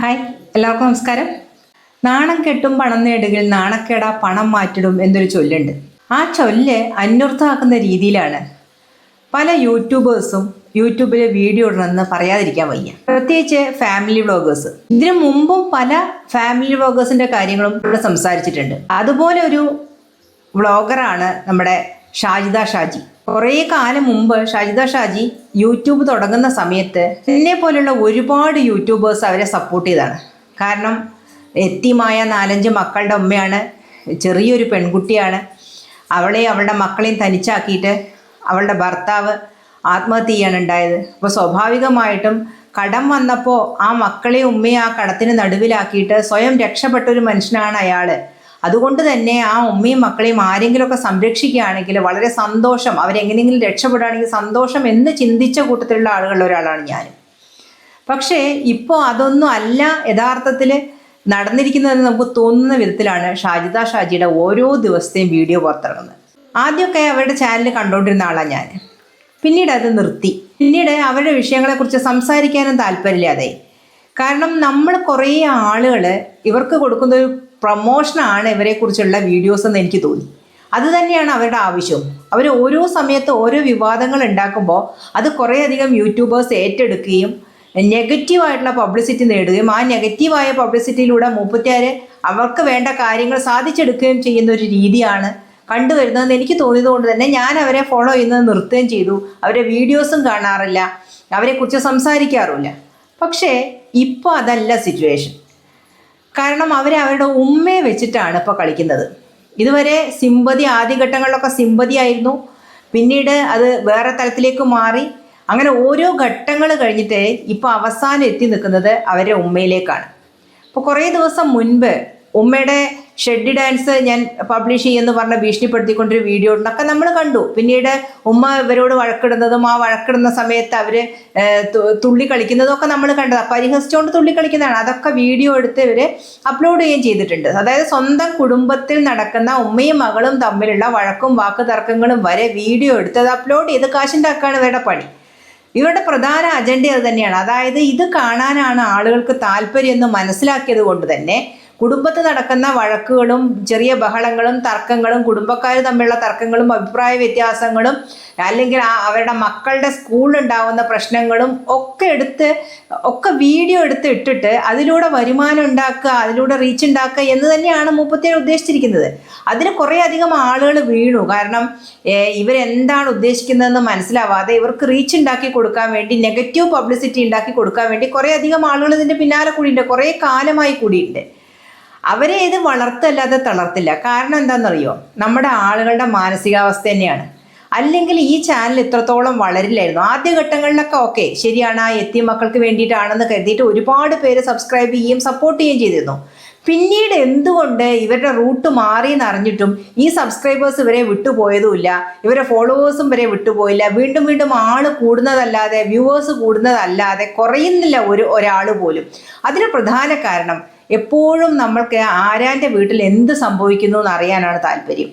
Hi എല്ലാവർക്കും നമസ്കാരം. നാണം കെട്ടും പണം നേടുകിൽ നാണക്കേട പണം മാറ്റിടും എന്നൊരു ചൊല്ലുണ്ട്. ആ ചൊല്ല് അന്വർത്ഥമാക്കുന്ന രീതിയിലാണ്. പല യൂട്യൂബേഴ്സും യൂട്യൂബിൽ വീഡിയോ ഇടണമെന്ന് പറയാതിരിക്കാൻ വയ്യ. പ്രത്യേകിച്ച് ഫാമിലി വ്ളോഗേഴ്സ്. ഇതിനു മുമ്പും പല ഫാമിലി വ്ളോഗേഴ്സിന്റെ കാര്യങ്ങളും ഇവിടെ സംസാരിച്ചിട്ടുണ്ട്. അതുപോലെ ഒരു വ്ളോഗറാണ് നമ്മുടെ ഷാജിദ ഷാജി. കുറേ കാലം മുമ്പ് ഷജിത ഷാജി യൂട്യൂബ് തുടങ്ങുന്ന സമയത്ത് എന്നെ പോലുള്ള ഒരുപാട് യൂട്യൂബേഴ്സ് അവരെ സപ്പോർട്ട് ചെയ്താണ്. കാരണം എത്തിമായ നാലഞ്ച് മക്കളുടെ ഉമ്മയാണ് ചെറിയൊരു പെൺകുട്ടിയാണ്. അവളെ അവളുടെ മക്കളെയും തനിച്ചാക്കിയിട്ട് അവളുടെ ഭർത്താവ് ആത്മഹത്യ ചെയ്യാണ് ഉണ്ടായത്. അപ്പോൾ സ്വാഭാവികമായിട്ടും കടം വന്നപ്പോൾ ആ മക്കളെയും ഉമ്മയും ആ കടത്തിന് നടുവിലാക്കിയിട്ട് സ്വയം രക്ഷപ്പെട്ട ഒരു മനുഷ്യനാണ് അയാൾ അതുകൊണ്ട് തന്നെ ആ ഉമ്മയും മക്കളെയും ആരെങ്കിലുമൊക്കെ സംരക്ഷിക്കുകയാണെങ്കിൽ വളരെ സന്തോഷം. അവരെങ്ങനെയെങ്കിലും രക്ഷപ്പെടുകയാണെങ്കിൽ സന്തോഷം എന്ന് ചിന്തിച്ച കൂട്ടത്തിലുള്ള ആളുകളിൽ ഒരാളാണ് ഞാൻ പക്ഷേ ഇപ്പോൾ അതൊന്നും അല്ല യഥാർത്ഥത്തിൽ നടന്നിരിക്കുന്നതെന്ന് നമുക്ക് തോന്നുന്ന വിധത്തിലാണ് ഷാജിദ ഷാജിയുടെ ഓരോ ദിവസത്തെയും വീഡിയോ പുറത്തിറങ്ങുന്നത്. ആദ്യമൊക്കെ അവരുടെ ചാനൽ കണ്ടുകൊണ്ടിരുന്ന ആളാണ് ഞാൻ പിന്നീട് അത് നിർത്തി. പിന്നീട് അവരുടെ വിഷയങ്ങളെക്കുറിച്ച് സംസാരിക്കാനും താല്പര്യമില്ലാതെ കാരണം നമ്മൾ കുറേ ആളുകൾ ഇവർക്ക് കൊടുക്കുന്ന ഒരു പ്രൊമോഷനാണ് ഇവരെക്കുറിച്ചുള്ള വീഡിയോസ് എന്ന് എനിക്ക് തോന്നി. അത് തന്നെയാണ് അവരുടെ ആവശ്യം. അവർ ഓരോ സമയത്ത് ഓരോ വിവാദങ്ങൾ ഉണ്ടാക്കുമ്പോൾ അത് കുറേയധികം യൂട്യൂബേഴ്സ് ഏറ്റെടുക്കുകയും നെഗറ്റീവായിട്ടുള്ള പബ്ലിസിറ്റി നേടുകയും ആ നെഗറ്റീവായ പബ്ലിസിറ്റിയിലൂടെ മുപ്പത്തിയാറ് അവർക്ക് വേണ്ട കാര്യങ്ങൾ സാധിച്ചെടുക്കുകയും ചെയ്യുന്ന ഒരു രീതിയാണ് കണ്ടുവരുന്നതെന്ന് എനിക്ക് തോന്നിയത് കൊണ്ട് തന്നെ ഞാൻ അവരെ ഫോളോ ചെയ്യുന്നത് നിർത്തുകയും ചെയ്തു. അവരെ വീഡിയോസും കാണാറില്ല. അവരെക്കുറിച്ച് സംസാരിക്കാറുമില്ല. പക്ഷേ ഇപ്പോൾ അതല്ല സിറ്റുവേഷൻ കാരണം അവർ അവരുടെ ഉമ്മയെ വെച്ചിട്ടാണ് ഇപ്പോൾ കളിക്കുന്നത്. ഇതുവരെ സിമ്പതി ആദ്യഘട്ടങ്ങളിലൊക്കെ സിമ്പതി ആയിരുന്നു പിന്നീട് അത് വേറെ തലത്തിലേക്ക് മാറി. അങ്ങനെ ഓരോ ഘട്ടങ്ങൾ കഴിഞ്ഞിട്ട് ഇപ്പോൾ അവസാനം എത്തി നിൽക്കുന്നത് അവരുടെ ഉമ്മയിലേക്കാണ്. ഇപ്പോൾ കുറേ ദിവസം മുൻപ് ഉമ്മയുടെ ഷെഡ് ഡാൻസ് ഞാൻ പബ്ലിഷ് ചെയ്യുമെന്ന് പറഞ്ഞ് ഭീഷണിപ്പെടുത്തിക്കൊണ്ടൊരു വീഡിയോ ഉണ്ടൊക്കെ നമ്മൾ കണ്ടു. പിന്നീട് ഉമ്മ ഇവരോട് വഴക്കിടുന്നതും ആ വഴക്കിടുന്ന സമയത്ത് അവർ തുള്ളി കളിക്കുന്നതും ഒക്കെ നമ്മൾ കണ്ടത് പരിഹസിച്ചുകൊണ്ട് തുള്ളി കളിക്കുന്നതാണ്. അതൊക്കെ വീഡിയോ എടുത്ത് ഇവർ അപ്ലോഡ് ചെയ്യുകയും ചെയ്തിട്ടുണ്ട്. അതായത് സ്വന്തം കുടുംബത്തിൽ നടക്കുന്ന ഉമ്മയും മകളും തമ്മിലുള്ള വഴക്കും വാക്ക് തർക്കങ്ങളും വരെ വീഡിയോ എടുത്ത് അത് അപ്ലോഡ് ചെയ്ത് കാശുണ്ടാക്കുകയാണ് ഇവരുടെ പണി. ഇവരുടെ പ്രധാന അജണ്ട അത് തന്നെയാണ്. അതായത് ഇത് കാണാനാണ് ആളുകൾക്ക് താല്പര്യം എന്ന് മനസ്സിലാക്കിയത് കൊണ്ട് തന്നെ കുടുംബത്ത് നടക്കുന്ന വഴക്കുകളും ചെറിയ ബഹളങ്ങളും തർക്കങ്ങളും കുടുംബക്കാർ തമ്മിലുള്ള തർക്കങ്ങളും അഭിപ്രായ വ്യത്യാസങ്ങളും അല്ലെങ്കിൽ ആ അവരുടെ മക്കളുടെ സ്കൂളിലുണ്ടാവുന്ന പ്രശ്നങ്ങളും ഒക്കെ എടുത്ത് ഒക്കെ വീഡിയോ എടുത്ത് ഇട്ടിട്ട് അതിലൂടെ വരുമാനം ഉണ്ടാക്കുക അതിലൂടെ റീച്ച് ഉണ്ടാക്കുക എന്ന് തന്നെയാണ് മുപ്പത്തേഴ് ഉദ്ദേശിച്ചിരിക്കുന്നത്. അതിന് കുറേ അധികം ആളുകൾ വീണു. കാരണം ഇവരെന്താണ് ഉദ്ദേശിക്കുന്നതെന്ന് മനസ്സിലാവാതെ ഇവർക്ക് റീച്ച് ഉണ്ടാക്കി കൊടുക്കാൻ വേണ്ടി നെഗറ്റീവ് പബ്ലിസിറ്റി ഉണ്ടാക്കി കൊടുക്കാൻ വേണ്ടി കുറേ അധികം ആളുകൾ ഇതിന്റെ പിന്നാലെ കൂടിയിട്ടുണ്ട്. കുറേ കാലമായി കൂടിയുണ്ട് അവരെ ഇത് വളർത്തല്ലാതെ തളർത്തില്ല. കാരണം എന്താണെന്നറിയോ? നമ്മുടെ ആളുകളുടെ മാനസികാവസ്ഥ തന്നെയാണ്. അല്ലെങ്കിൽ ഈ ചാനൽ ഇത്രത്തോളം വളരില്ലായിരുന്നു. ആദ്യഘട്ടങ്ങളിലൊക്കെ ഓക്കെ ശരിയാണ് ആ എത്തിയ മക്കൾക്ക് വേണ്ടിയിട്ടാണെന്ന് കരുതിയിട്ട് ഒരുപാട് പേര് സബ്സ്ക്രൈബ് ചെയ്യുകയും സപ്പോർട്ട് ചെയ്യുകയും ചെയ്തിരുന്നു. പിന്നീട് എന്തുകൊണ്ട് ഇവരുടെ റൂട്ട് മാറി എന്നറിഞ്ഞിട്ടും ഈ സബ്സ്ക്രൈബേഴ്സ് ഇവരെ വിട്ടുപോയതുമില്ല? ഇവരെ ഫോളോവേഴ്സും വരെ വിട്ടുപോയില്ല. വീണ്ടും വീണ്ടും ആൾ കൂടുന്നതല്ലാതെ വ്യൂവേഴ്സ് കൂടുന്നതല്ലാതെ കുറയുന്നില്ല ഒരു ഒരാൾ പോലും. അതിന് പ്രധാന കാരണം എപ്പോഴും നമ്മൾക്ക് ആരാന്റെ വീട്ടിൽ എന്ത് സംഭവിക്കുന്നു എന്ന് അറിയാനാണ് താല്പര്യം.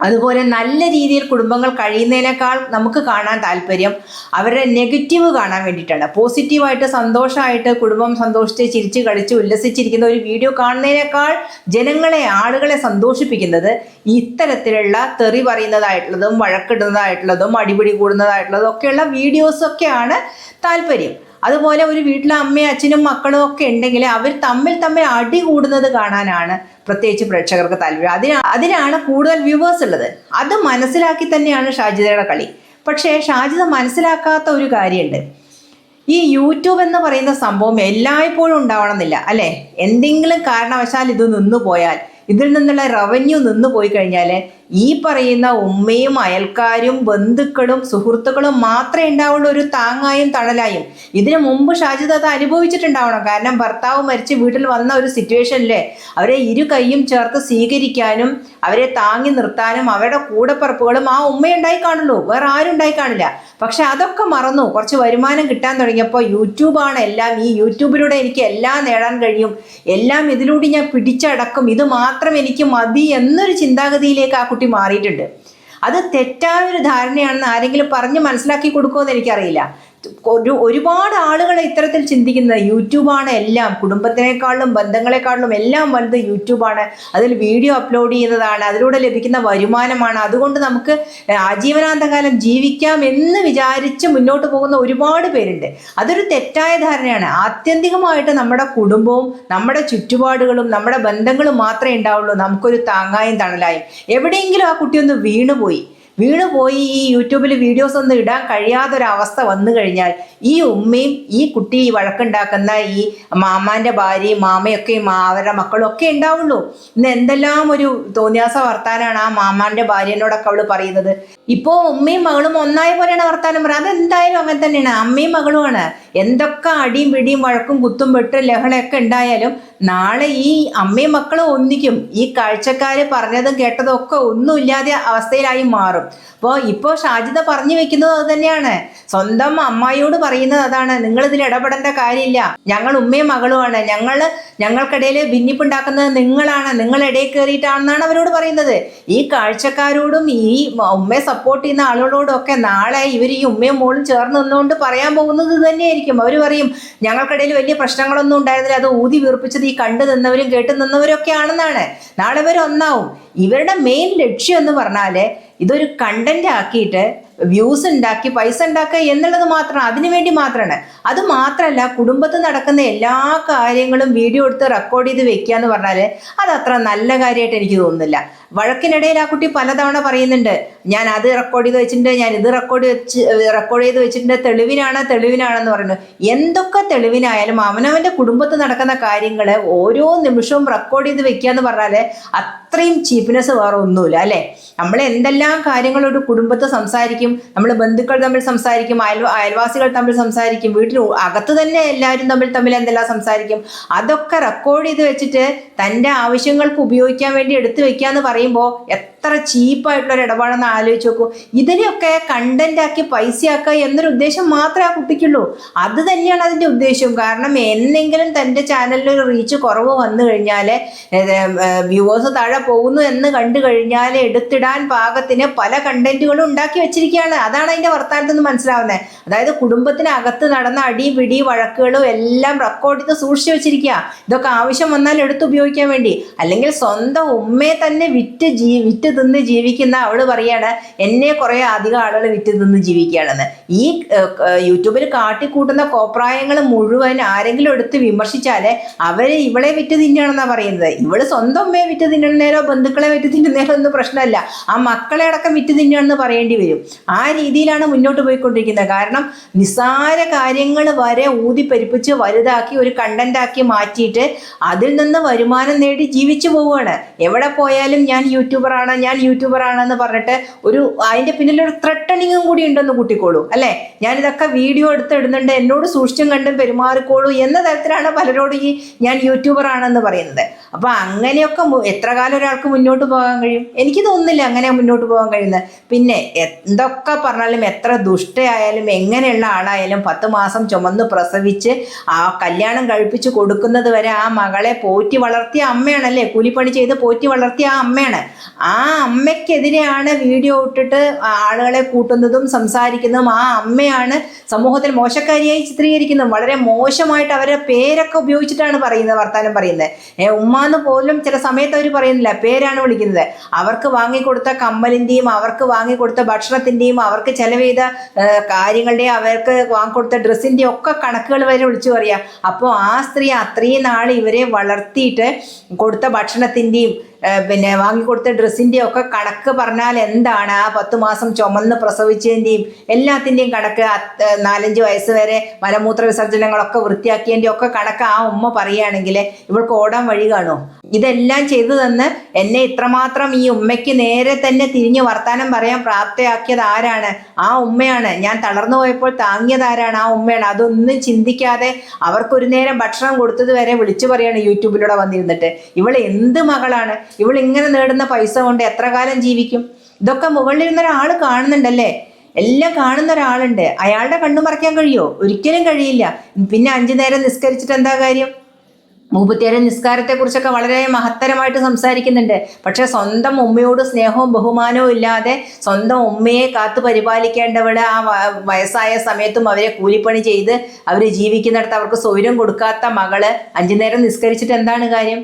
അതുപോലെ നല്ല രീതിയിൽ കുടുംബങ്ങൾ കഴിയുന്നതിനേക്കാൾ നമുക്ക് കാണാൻ താല്പര്യം അവരുടെ നെഗറ്റീവ് കാണാൻ വേണ്ടിയിട്ടാണ്. പോസിറ്റീവായിട്ട് സന്തോഷമായിട്ട് കുടുംബം സന്തോഷിച്ച് ചിരിച്ച് കളിച്ച് ഉല്ലസിച്ചിരിക്കുന്ന ഒരു വീഡിയോ കാണുന്നതിനേക്കാൾ ജനങ്ങളെ ആളുകളെ സന്തോഷിപ്പിക്കുന്നത് ഇത്തരത്തിലുള്ള തെറി പറയുന്നതായിട്ടുള്ളതും വഴക്കിടുന്നതായിട്ടുള്ളതും അടിപിടി കൂടുന്നതായിട്ടുള്ളതും ഒക്കെയുള്ള വീഡിയോസൊക്കെയാണ് താല്പര്യം. അതുപോലെ ഒരു വീട്ടിലെ അമ്മയും അച്ഛനും മക്കളും ഒക്കെ ഉണ്ടെങ്കിൽ അവർ തമ്മിൽ തമ്മിൽ അടി കൂടുന്നത് കാണാനാണ് പ്രത്യേകിച്ച് പ്രേക്ഷകർക്ക് താല്പര്യം. അതിന് അതിനാണ് കൂടുതൽ വ്യൂവേഴ്സ് ഉള്ളത്. അത് മനസ്സിലാക്കി തന്നെയാണ് ഷാജിതയുടെ കളി. പക്ഷേ ഷാജിത മനസ്സിലാക്കാത്ത ഒരു കാര്യമുണ്ട്. ഈ യൂട്യൂബ് എന്ന് പറയുന്ന സംഭവം എല്ലായ്പ്പോഴും ഉണ്ടാവണമെന്നില്ല അല്ലേ? എന്തെങ്കിലും കാരണവശാൽ ഇത് നിന്നു പോയാൽ ഇതിൽ നിന്നുള്ള റവന്യൂ നിന്നു പോയി കഴിഞ്ഞാൽ ഈ പറയുന്ന ഉമ്മയും അയൽക്കാരും ബന്ധുക്കളും സുഹൃത്തുക്കളും മാത്രമേ ഉണ്ടാവുള്ളൂ ഒരു താങ്ങായും തണലായും. ഇതിനു മുമ്പ് ഷാജിദ് അത് അനുഭവിച്ചിട്ടുണ്ടാവണം. കാരണം ഭർത്താവ് മരിച്ച് വീട്ടിൽ വന്ന ഒരു സിറ്റുവേഷനിലെ അവരെ ഇരു കൈയും ചേർത്ത് സ്വീകരിക്കാനും അവരെ താങ്ങി നിർത്താനും അവരുടെ കൂടപ്പറപ്പുകളും ആ ഉമ്മയുണ്ടായി കാണുള്ളൂ. വേറെ ആരും ഉണ്ടായി കാണില്ല. പക്ഷെ അതൊക്കെ മറന്നു. കുറച്ച് വരുമാനം കിട്ടാൻ തുടങ്ങിയപ്പോൾ യൂട്യൂബാണ് എല്ലാം. ഈ യൂട്യൂബിലൂടെ എനിക്ക് എല്ലാം നേടാൻ കഴിയും. എല്ലാം ഇതിലൂടെ ഞാൻ പിടിച്ചടക്കും. ഇത് മാത്രം എനിക്ക് മതി എന്നൊരു ചിന്താഗതിയിലേക്ക് ആ കുട്ടി മാറിയിട്ടുണ്ട്. അത് തെറ്റായ ഒരു ധാരണയാണെന്ന് ആരെങ്കിലും പറഞ്ഞ് മനസ്സിലാക്കി കൊടുക്കുമെന്ന് എനിക്കറിയില്ല. ഒരു ഒരുപാട് ആളുകളെ ഇത്തരത്തിൽ ചിന്തിക്കുന്നത് യൂട്യൂബാണ് എല്ലാം കുടുംബത്തിനേക്കാളും ബന്ധങ്ങളെക്കാളും എല്ലാം വലുത് യൂട്യൂബാണ്. അതിൽ വീഡിയോ അപ്ലോഡ് ചെയ്യുന്നതാണ് അതിലൂടെ ലഭിക്കുന്ന വരുമാനമാണ്. അതുകൊണ്ട് നമുക്ക് ആജീവനാന്തകാലം ജീവിക്കാം എന്ന് വിചാരിച്ച് മുന്നോട്ട് പോകുന്ന ഒരുപാട് പേരുണ്ട്. അതൊരു തെറ്റായ ധാരണയാണ്. ആത്യന്തികമായിട്ട് നമ്മുടെ കുടുംബവും നമ്മുടെ ചുറ്റുപാടുകളും നമ്മുടെ ബന്ധങ്ങളും മാത്രമേ ഉണ്ടാവുള്ളൂ. നമുക്കൊരു താങ്ങായും തണലായും. എവിടെയെങ്കിലും ആ കുട്ടി ഒന്ന് വീണുപോയി. വീണുപോയി ഈ യൂട്യൂബിൽ വീഡിയോസ് ഒന്നും ഇടാൻ കഴിയാത്തൊരവസ്ഥ വന്നു കഴിഞ്ഞാൽ ഈ ഉമ്മയും ഈ കുട്ടി ഈ വഴക്കുണ്ടാക്കുന്ന ഈ മാമാന്റെ ഭാര്യയും മാമയൊക്കെയും മാ- അവരുടെ മക്കളും ഒക്കെ ഉണ്ടാവുള്ളൂ. ഇന്ന് എന്തെല്ലാം ഒരു തോന്നിയാസ വർത്താനാണ് ആ മാമാന്റെ ഭാര്യനോടൊക്കെ അവൾ പറയുന്നത്. ഇപ്പോൾ ഉമ്മയും മകളും ഒന്നായ പോലെയാണ് വർത്താനം പറയുന്നത്. അതെന്തായാലും അങ്ങനെ തന്നെയാണ്. അമ്മയും മകളുമാണ്. എന്തൊക്കെ അടിയും പിടിയും വഴക്കും കുത്തും പെട്ട് ലഹളയൊക്കെ ഉണ്ടായാലും നാളെ ഈ അമ്മയും മക്കളും ഒന്നിക്കും. ഈ കാഴ്ചക്കാർ പറഞ്ഞതും കേട്ടതും ഒക്കെ ഒന്നുമില്ലാതെ അവസ്ഥയിലായി മാറും. അപ്പോൾ ഇപ്പോൾ ഷാജിത പറഞ്ഞു വെക്കുന്നത് അത് തന്നെയാണ്. സ്വന്തം അമ്മായിയോട് പറയുന്നത് അതാണ്. നിങ്ങൾ ഇതിൽ ഇടപെടേണ്ട കാര്യമില്ല. ഞങ്ങൾ ഉമ്മയും മകളുമാണ്. ഞങ്ങൾ ഞങ്ങൾക്കിടയിൽ ഭിന്നിപ്പുണ്ടാക്കുന്നത് നിങ്ങളാണ്. നിങ്ങൾ ഇടയിൽ കയറിയിട്ടാണെന്നാണ് അവരോട് പറയുന്നത്. ഈ കാഴ്ചക്കാരോടും ഈ ഉമ്മയെ സപ്പോർട്ട് ചെയ്യുന്ന ആളുകളോടും ഒക്കെ നാളെ ഇവർ ഈ ഉമ്മയും മോളും ചേർന്ന് നിന്നുകൊണ്ട് പറയാൻ പോകുന്നത് തന്നെയായിരിക്കും. അവർ പറയും ഞങ്ങൾക്കിടയിൽ വലിയ പ്രശ്നങ്ങളൊന്നും ഉണ്ടായിരുന്നില്ല. അത് ഊതി വീർപ്പിച്ചത് ഈ കണ്ടു നിന്നവരും കേട്ട് നിന്നവരൊക്കെ ആണെന്നാണ് നാളെ ഇവർ ഒന്നാവും. ഇവരുടെ മെയിൻ ലക്ഷ്യം എന്ന് പറഞ്ഞാൽ ഇതൊരു കണ്ടന്റ് ആക്കിയിട്ട് വ്യൂസ് ഉണ്ടാക്കി പൈസ ഉണ്ടാക്കുക എന്നുള്ളത് മാത്രമാണ് അതിനു വേണ്ടി മാത്രമാണ് അത് മാത്രമല്ല കുടുംബത്തിൽ നടക്കുന്ന എല്ലാ കാര്യങ്ങളും വീഡിയോ എടുത്ത് റെക്കോർഡ് ചെയ്ത് വെക്കുക എന്ന് പറഞ്ഞാൽ അത് അത്ര നല്ല കാര്യമായിട്ട് എനിക്ക് തോന്നുന്നില്ല. വഴക്കിനിടയിൽ ആ കുട്ടി പലതവണ പറയുന്നുണ്ട് ഞാൻ അത് റെക്കോർഡ് ചെയ്ത് വെച്ചിട്ടുണ്ട് ഞാൻ ഇത് റെക്കോർഡ് വെച്ച് റെക്കോർഡ് ചെയ്ത് വെച്ചിട്ടുണ്ട് തെളിവിനാണ് തെളിവിനാണെന്ന് പറയുന്നു. എന്തൊക്കെ തെളിവിനായാലും അവനവന്റെ കുടുംബത്ത് നടക്കുന്ന കാര്യങ്ങൾ ഓരോ നിമിഷവും റെക്കോർഡ് ചെയ്ത് വെക്കുക എന്ന് പറഞ്ഞാൽ അത്രയും ചീപ്പ്നെസ് വേറെ ഒന്നുമില്ല അല്ലേ? നമ്മൾ എന്തെല്ലാം കാര്യങ്ങൾ ഒരു കുടുംബത്തെ സംസാരിക്കും നമ്മൾ ബന്ധുക്കൾ തമ്മിൽ സംസാരിക്കും അയൽ അയൽവാസികൾ തമ്മിൽ സംസാരിക്കും വീട്ടിൽ അകത്ത് തന്നെ എല്ലാവരും തമ്മിൽ തമ്മിൽ എന്തെല്ലാം സംസാരിക്കും അതൊക്കെ റെക്കോർഡ് ചെയ്ത് വെച്ചിട്ട് തന്റെ ആവശ്യങ്ങൾക്ക് ഉപയോഗിക്കാൻ വേണ്ടി എടുത്തു വെക്കുക എന്ന് പറയുമ്പോൾ എത്ര ചീപ്പായിട്ടുള്ള ഒരു ഇടപാടെന്ന് ആലോചിച്ച് നോക്കൂ. ഇതിനെയൊക്കെ കണ്ടന്റാക്കി പൈസയാക്കുക എന്നൊരു ഉദ്ദേശം മാത്രമേ ആ കുട്ടിക്കുള്ളൂ. അത് തന്നെയാണ് അതിന്റെ ഉദ്ദേശം കാരണം എന്നെങ്കിലും തന്റെ ചാനലിൽ ഒരു റീച്ച് കുറവ് വന്നു കഴിഞ്ഞാൽ വ്യൂവേഴ്സ് താഴെ പോകുന്നു എന്ന് കണ്ടു കഴിഞ്ഞാൽ എടുത്തിടാൻ പാകത്തിന് പല കണ്ടന്റുകളും ഉണ്ടാക്കി വെച്ചിരിക്കുകയാണ്. അതാണ് അതിന്റെ വർത്തമാനത്തിൽ നിന്ന് മനസ്സിലാവുന്നത് അതായത് കുടുംബത്തിനകത്ത് നടന്ന അടി പിടി വഴക്കുകളും എല്ലാം റെക്കോർഡ് ചെയ്ത് സൂക്ഷിച്ചു വെച്ചിരിക്കുക. ഇതൊക്കെ ആവശ്യം വന്നാൽ എടുത്ത് ഉപയോഗിക്കാൻ വേണ്ടി. അല്ലെങ്കിൽ സ്വന്തം ഉമ്മയെ തന്നെ വിറ്റ് ജീ വിറ്റ് തിന്ന് ജീവിക്കുന്ന അവൾ പറയാണ് എന്നെ കുറേ അധികം ആളുകൾ വിറ്റ് തിന്ന് ജീവിക്കുകയാണെന്ന്. ഈ യൂട്യൂബിൽ കാട്ടിക്കൂട്ടുന്ന കോപ്രായങ്ങൾ മുഴുവൻ ആരെങ്കിലും എടുത്ത് വിമർശിച്ചാൽ അവർ ഇവളെ വിറ്റ് തിന്നണമെന്നാണ് പറയുന്നത്. ഇവൾ സ്വന്തം ഉമ്മയെ വിറ്റ് തിന്നുന്നേരോ ബന്ധുക്കളെ വിറ്റ് തിന്നുന്നേരോ ഒന്നും പ്രശ്നമല്ല. ആ മക്കളെ അടക്കം വിറ്റ് തിന്നുകയാണെന്ന് പറയേണ്ടി വരും. ആ രീതിയിലാണ് മുന്നോട്ട് പോയിക്കൊണ്ടിരിക്കുന്നത്. കാരണം നിസ്സാര കാര്യങ്ങൾ വരെ ഊതി പരിപ്പിച്ച് വലുതാക്കി ഒരു കണ്ടന്റാക്കി മാറ്റിയിട്ട് അതിൽ നിന്ന് വരുമാനം നേടി ജീവിച്ചു പോവുകയാണ്. എവിടെ പോയാലും ഞാൻ യൂട്യൂബറാണ് ഞാൻ യൂട്യൂബറാണെന്ന് പറഞ്ഞിട്ട് ഒരു അതിന്റെ പിന്നിലൊരു ത്രട്ടണിങ്ങും കൂടി ഉണ്ടെന്ന് കൂട്ടിക്കോളൂ അല്ലേ? ഞാനിതൊക്കെ വീഡിയോ എടുത്ത് ഇടുന്നുണ്ട്. എന്നോട് സൂക്ഷിച്ചും കണ്ടും പെരുമാറിക്കോളൂ എന്ന തരത്തിലാണ് പലരോടും ഈ ഞാൻ യൂട്യൂബറാണെന്ന് പറയുന്നത്. അപ്പൊ അങ്ങനെയൊക്കെ എത്ര കാലം ഒരാൾക്ക് മുന്നോട്ട് പോകാൻ കഴിയും? എനിക്ക് തോന്നുന്നില്ല അങ്ങനെ മുന്നോട്ട് പോകാൻ കഴിയുന്നത്. പിന്നെ എന്തൊക്കെ പറഞ്ഞാലും എത്ര ദുഷ്ടയായാലും എങ്ങനെയുള്ള ആളായാലും പത്ത് മാസം ചുമന്ന് പ്രസവിച്ച് ആ കല്യാണം കഴിപ്പിച്ച് കൊടുക്കുന്നത് വരെ ആ മകളെ പോറ്റി വളർത്തിയ അമ്മയാണല്ലേ? കൂലിപ്പണി ചെയ്ത് പോറ്റി വളർത്തിയ ആ അമ്മയാണ്. ആ അമ്മയ്ക്കെതിരെയാണ് വീഡിയോ ഇട്ടിട്ട് ആളുകളെ കൂട്ടുന്നതും സംസാരിക്കുന്നതും ആ അമ്മയാണ് സമൂഹത്തിൽ മോശക്കാരിയായി ചിത്രീകരിക്കുന്നതും. വളരെ മോശമായിട്ട് അവരുടെ പേരൊക്കെ ഉപയോഗിച്ചിട്ടാണ് പറയുന്നത് വർത്താനം പറയുന്നത്. ഏ ഉമ്മാന്ന് പോലും ചില സമയത്ത് അവർ പറയുന്നില്ല. പേരാണ് വിളിക്കുന്നത്. അവർക്ക് വാങ്ങിക്കൊടുത്ത കമ്മലിന്റെയും അവർക്ക് വാങ്ങിക്കൊടുത്ത ഭക്ഷണത്തിന്റെയും അവർക്ക് ചെലവ് ചെയ്ത കാര്യങ്ങളുടെയും അവർക്ക് വാങ്ങിക്കൊടുത്ത ഡ്രസ്സിന്റെയും ഒക്കെ കണക്കുകൾ വരെ വിളിച്ചു പറയാം. അപ്പോൾ ആ സ്ത്രീ അത്രയും നാൾ ഇവരെ വളർത്തിയിട്ട് കൊടുത്ത ഭക്ഷണത്തിന്റെയും പിന്നെ വാങ്ങിക്കൊടുത്ത ഡ്രസ്സിന്റെയും ഒക്കെ കണക്ക് പറഞ്ഞാൽ എന്താണ്? ആ പത്ത് മാസം ചുമന്ന് പ്രസവിച്ചതിന്റെയും എല്ലാത്തിന്റെയും കണക്ക് നാലഞ്ച് വയസ്സ് വരെ മലമൂത്ര വിസർജനങ്ങളൊക്കെ വൃത്തിയാക്കിയതിന്റെയും ഒക്കെ കണക്ക് ആ ഉമ്മ പറയുകയാണെങ്കിൽ ഇവൾക്ക് ഓടാൻ വഴി കാണുമോ? ഇതെല്ലാം ചെയ്തു തന്ന് എന്നെ ഇത്രമാത്രം ഈ ഉമ്മയ്ക്ക് നേരെ തന്നെ തിരിഞ്ഞ് വർത്താനം പറയാൻ പ്രാപ്തയാക്കിയത് ആരാണ്? ആ ഉമ്മയാണ്. ഞാൻ തളർന്നു പോയപ്പോൾ താങ്ങിയത് ആരാണ്? ആ ഉമ്മയാണ്. അതൊന്നും ചിന്തിക്കാതെ അവർക്കൊരു നേരം ഭക്ഷണം കൊടുത്തത് വരെ വിളിച്ചു പറയാണ് യൂട്യൂബിലൂടെ വന്നിരുന്നിട്ട്. ഇവൾ എന്ത് മകളാണ്? ഇവൾ ഇങ്ങനെ നേടുന്ന പൈസ കൊണ്ട് എത്ര കാലം ജീവിക്കും? ഇതൊക്കെ മുകളിലിരുന്ന ഒരാൾ കാണുന്നുണ്ടല്ലേ? എല്ലാം കാണുന്ന ഒരാളുണ്ട്. അയാളുടെ കണ്ണു മറയ്ക്കാൻ കഴിയുമോ ഒരിക്കലും കഴിയില്ല. പിന്നെ അഞ്ചു നേരം നിസ്കരിച്ചിട്ട് എന്താ കാര്യം? മൂപ്പത്തിയാരെ നിസ്കാരത്തെക്കുറിച്ചൊക്കെ വളരെ മഹത്തരമായിട്ട് സംസാരിക്കുന്നുണ്ട്. പക്ഷേ സ്വന്തം ഉമ്മയോട് സ്നേഹവും ബഹുമാനവും ഇല്ലാതെ സ്വന്തം ഉമ്മയെ കാത്തു പരിപാലിക്കേണ്ടവിടെ ആ വയസ്സായ സമയത്തും അവരെ കൂലിപ്പണി ചെയ്ത് അവർ ജീവിക്കുന്നിടത്ത് അവർക്ക് സൗര്യം കൊടുക്കാത്ത മകൾ അഞ്ചു നേരം നിസ്കരിച്ചിട്ട് എന്താണ് കാര്യം?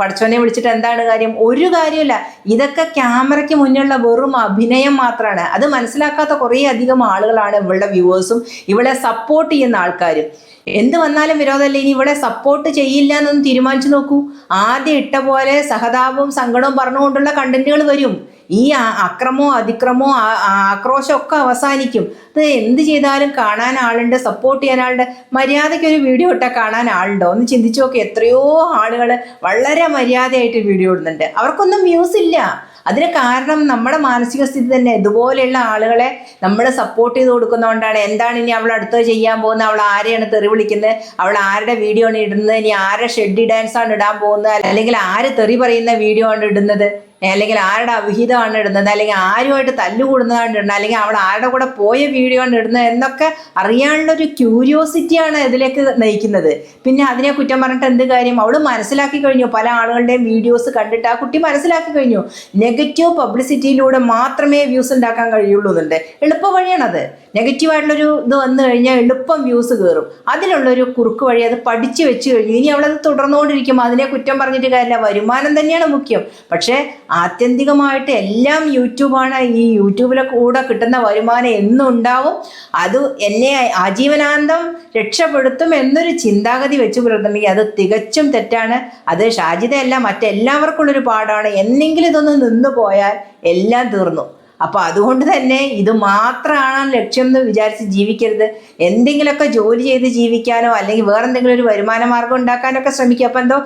പഠിച്ചോനെ വിളിച്ചിട്ട് എന്താണ് കാര്യം? ഒരു കാര്യമില്ല ഇതൊക്കെ ക്യാമറയ്ക്ക് മുന്നിലുള്ള വെറും അഭിനയം മാത്രമാണ് അത് മനസ്സിലാക്കാത്ത കുറേ അധികം ആളുകളാണ് ഇവളുടെ വ്യൂവേഴ്സും ഇവളെ സപ്പോർട്ട് ചെയ്യുന്ന ആൾക്കാരും. എന്ത് വന്നാലും വിരോധമല്ല ഇനി ഇവിടെ സപ്പോർട്ട് ചെയ്യില്ല എന്നൊന്ന് തീരുമാനിച്ചു നോക്കൂ. ആദ്യം ഇട്ട പോലെ സഹതാപവും സങ്കടവും പറഞ്ഞുകൊണ്ടുള്ള കണ്ടന്റുകൾ വരും. ഈ അക്രമോ അതിക്രമോ അതിക്രമവും ആ- ആ- ആക്രോശവും ഒക്കെ അവസാനിക്കും. അത് എന്ത് ചെയ്താലും കാണാൻ ആളുണ്ട് സപ്പോർട്ട് ചെയ്യാൻ ആളുണ്ട്. മര്യാദയ്ക്ക് ഒരു വീഡിയോ ഇട്ടാൽ കാണാൻ ആളുണ്ടോ? ഒന്ന് ചിന്തിച്ചു നോക്കി. എത്രയോ ആളുകൾ വളരെ മര്യാദയായിട്ട് വീഡിയോ ഇടുന്നുണ്ട്. അവർക്കൊന്നും വ്യൂസ് ഇല്ല. അതിന് കാരണം നമ്മുടെ മാനസിക സ്ഥിതി തന്നെ. ഇതുപോലെയുള്ള ആളുകളെ നമ്മൾ സപ്പോർട്ട് ചെയ്ത് കൊടുക്കുന്നതുകൊണ്ടാണ് എന്താണ് ഇനി അവൾ അടുത്തത് ചെയ്യാൻ പോകുന്നത്? അവൾ ആരെയാണ് തെറി വിളിക്കുന്നത്? അവൾ ആരുടെ വീഡിയോ ആണ് ഇടുന്നത്? ഇനി ആരെ ഷെഡി ഡാൻസ് ആണ് ഇടാൻ പോകുന്നത്? അല്ലെങ്കിൽ ആര് തെറി പറയുന്ന വീഡിയോ ആണ് ഇടുന്നത്? അല്ലെങ്കിൽ ആരുടെ അവിഹിതമാണ് ഇടുന്നത് അല്ലെങ്കിൽ ആരുമായിട്ട് തല്ലുകൂടുന്നതാണ് ഇടുന്നത് അല്ലെങ്കിൽ അവൾ ആരുടെ കൂടെ പോയ വീഡിയോ ആണ് ഇടുന്നത് എന്നൊക്കെ അറിയാനുള്ള ഒരു ക്യൂരിയോസിറ്റിയാണ് ഇതിലേക്ക് നയിക്കുന്നത്. പിന്നെ അതിനെ കുറ്റം പറഞ്ഞിട്ട് എന്ത് കാര്യം? അവൾ മനസ്സിലാക്കി കഴിഞ്ഞു. പല ആളുകളുടെയും വീഡിയോസ് കണ്ടിട്ട് ആ കുട്ടി മനസ്സിലാക്കി കഴിഞ്ഞു. നെഗറ്റീവ് പബ്ലിസിറ്റിയിലൂടെ മാത്രമേ വ്യൂസ് ഉണ്ടാക്കാൻ കഴിയുള്ളൂ എന്നുണ്ട്. എളുപ്പ വഴിയാണത് നെഗറ്റീവായിട്ടുള്ളൊരു ഇത് വന്നു കഴിഞ്ഞാൽ എളുപ്പം വ്യൂസ് കയറും. അതിനുള്ളൊരു കുറുക്ക് വഴി അത് പഠിച്ചു വെച്ച് കഴിഞ്ഞു ഇനി അവളത് തുടർന്നുകൊണ്ടിരിക്കും. അതിനെ കുറ്റം പറഞ്ഞിട്ട് കാര്യമില്ല. വരുമാനം തന്നെയാണ് മുഖ്യം. പക്ഷേ ആത്യന്തികമായിട്ട് എല്ലാം യൂട്യൂബാണ്. ഈ യൂട്യൂബിലെ കൂടെ കിട്ടുന്ന വരുമാനം എന്നും ഉണ്ടാവും അത് എന്നെ ആജീവനാന്തം രക്ഷപ്പെടുത്തും എന്നൊരു ചിന്താഗതി വെച്ച് പുലർത്തുന്നെങ്കിൽ അത് തികച്ചും തെറ്റാണ്. അത് ഷാജിതയല്ല മറ്റെല്ലാവർക്കുള്ളൊരു പാടാണ് എന്നെങ്കിലും ഇതൊന്ന് നിന്നു പോയാൽ എല്ലാം തീർന്നു. അപ്പോൾ അതുകൊണ്ട് തന്നെ ഇത് മാത്രമാണ് ലക്ഷ്യം എന്ന് വിചാരിച്ച് ജീവിക്കരുത്. എന്തെങ്കിലുമൊക്കെ ജോലി ചെയ്ത് ജീവിക്കാനോ അല്ലെങ്കിൽ വേറെ എന്തെങ്കിലും ഒരു വരുമാന മാർഗം ഉണ്ടാക്കാനൊക്കെ ശ്രമിക്കുക. അപ്പം എന്തോ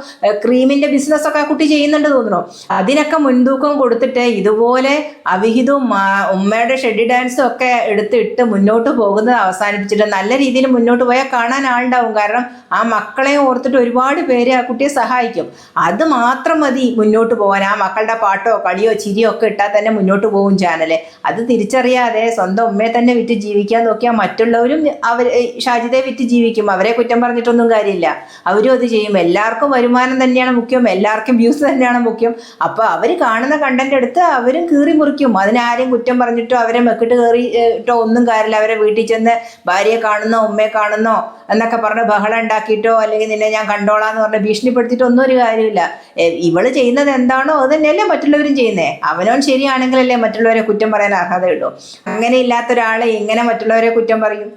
ക്രീമിന്റെ ബിസിനസ്സൊക്കെ ആ കുട്ടി ചെയ്യുന്നുണ്ട് തോന്നുന്നു. അതിനൊക്കെ മുൻതൂക്കം കൊടുത്തിട്ട് ഇതുപോലെ അവിഹിതവും ഉമ്മയുടെ ഷെഡി ഡാൻസും ഒക്കെ എടുത്തിട്ട് മുന്നോട്ട് പോകുന്നത് അവസാനിപ്പിച്ചിട്ട് നല്ല രീതിയിൽ മുന്നോട്ട് പോയാൽ കാണാൻ ആളുണ്ടാവും. കാരണം ആ മക്കളെ ഓർത്തിട്ട് ഒരുപാട് പേര് ആ കുട്ടിയെ സഹായിക്കും. അത് മാത്രം മതി മുന്നോട്ട് പോകാൻ ആ മക്കളുടെ പാട്ടോ കളിയോ ചിരിയോ ഒക്കെ ഇട്ടാൽ തന്നെ മുന്നോട്ട് പോകും ചാനൽ അത് തിരിച്ചറിയാതെ സ്വന്തം ഉമ്മയെ തന്നെ വിറ്റ് ജീവിക്കാൻ നോക്കിയാൽ മറ്റുള്ളവരും അവർ ഷാജിദയെ വിറ്റ് ജീവിക്കും. അവരെ കുറ്റം പറഞ്ഞിട്ടൊന്നും കാര്യമില്ല. അവരും അത് ചെയ്യും. എല്ലാവർക്കും വരുമാനം തന്നെയാണ് മുഖ്യം. എല്ലാവർക്കും വ്യൂസ് തന്നെയാണ് മുഖ്യം. അപ്പോൾ അവർ കാണുന്ന കണ്ടന്റ് എടുത്ത് അവരും കീറി മുറിക്കും. അതിനാരും കുറ്റം പറഞ്ഞിട്ടോ അവരെ മെക്കിട്ട് കയറിയിട്ടോ ഒന്നും കാര്യമില്ല. അവരെ വീട്ടിൽ ചെന്ന് ഭാര്യയെ കാണുന്നോ ഉമ്മയെ കാണുന്നോ എന്നൊക്കെ പറഞ്ഞ് ബഹളം ഉണ്ടാക്കിയിട്ടോ അല്ലെങ്കിൽ നിന്നെ ഞാൻ കണ്ടോളാന്ന് പറഞ്ഞ് ഭീഷണിപ്പെടുത്തിയിട്ടോ ഒന്നും ഒരു കാര്യമില്ല. ഇവൾ ചെയ്യുന്നത് എന്താണോ അത് തന്നെയല്ലേ മറ്റുള്ളവരും ചെയ്യുന്നേ. അവനവൻ ശരിയാണെങ്കിലല്ലേ മറ്റുള്ളവരെ കുറ്റം പറയാൻ അർഹതയുള്ളൂ അങ്ങനെ ഇല്ലാത്ത ഒരാളെ എങ്ങനെ മറ്റുള്ളവരെ കുറ്റം പറയും?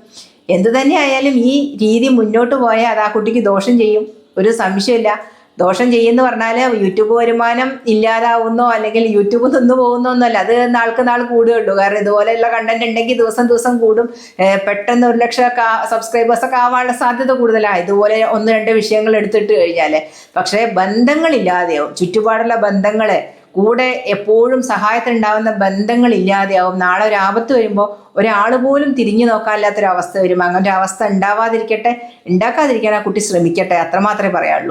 എന്തു തന്നെ ആയാലും ഈ രീതി മുന്നോട്ട് പോയാൽ അത് ആ കുട്ടിക്ക് ദോഷം ചെയ്യും. ഒരു സംശയമില്ല. ദോഷം ചെയ്യുമെന്ന് പറഞ്ഞാൽ യൂട്യൂബ് വരുമാനം ഇല്ലാതാവുന്നോ അല്ലെങ്കിൽ യൂട്യൂബ് നിന്ന് പോകുന്നോ ഒന്നുമല്ല. അത് നാൾക്ക് നാൾ കൂടുകയുള്ളൂ കാരണം ഇതുപോലെയുള്ള കണ്ടന്റ് ഉണ്ടെങ്കിൽ ദിവസം ദിവസം കൂടും. പെട്ടെന്ന് ഒരു ലക്ഷം ഒക്കെ ആവാനുള്ള സാധ്യത കൂടുതലാണ്. ഇതുപോലെ ഒന്ന് രണ്ട് വിഷയങ്ങൾ എടുത്തിട്ട് കഴിഞ്ഞാൽ പക്ഷേ ബന്ധങ്ങളില്ലാതെയോ ചുറ്റുപാടുള്ള ബന്ധങ്ങളെ കൂടെ എപ്പോഴും സഹായത്തിനുണ്ടാവുന്ന ബന്ധങ്ങൾ ഇല്ലാതെയാവും നാളെ ഒരു ആപത്ത് വരുമ്പോൾ ഒരാൾ പോലും തിരിഞ്ഞു നോക്കാനില്ലാത്തൊരവസ്ഥ വരും. അങ്ങനെ ഒരു അവസ്ഥ ഉണ്ടാവാതിരിക്കട്ടെ ഉണ്ടാക്കാതിരിക്കാൻ ആ കുട്ടി ശ്രമിക്കട്ടെ അത്രമാത്രമേ പറയാനുള്ളൂ.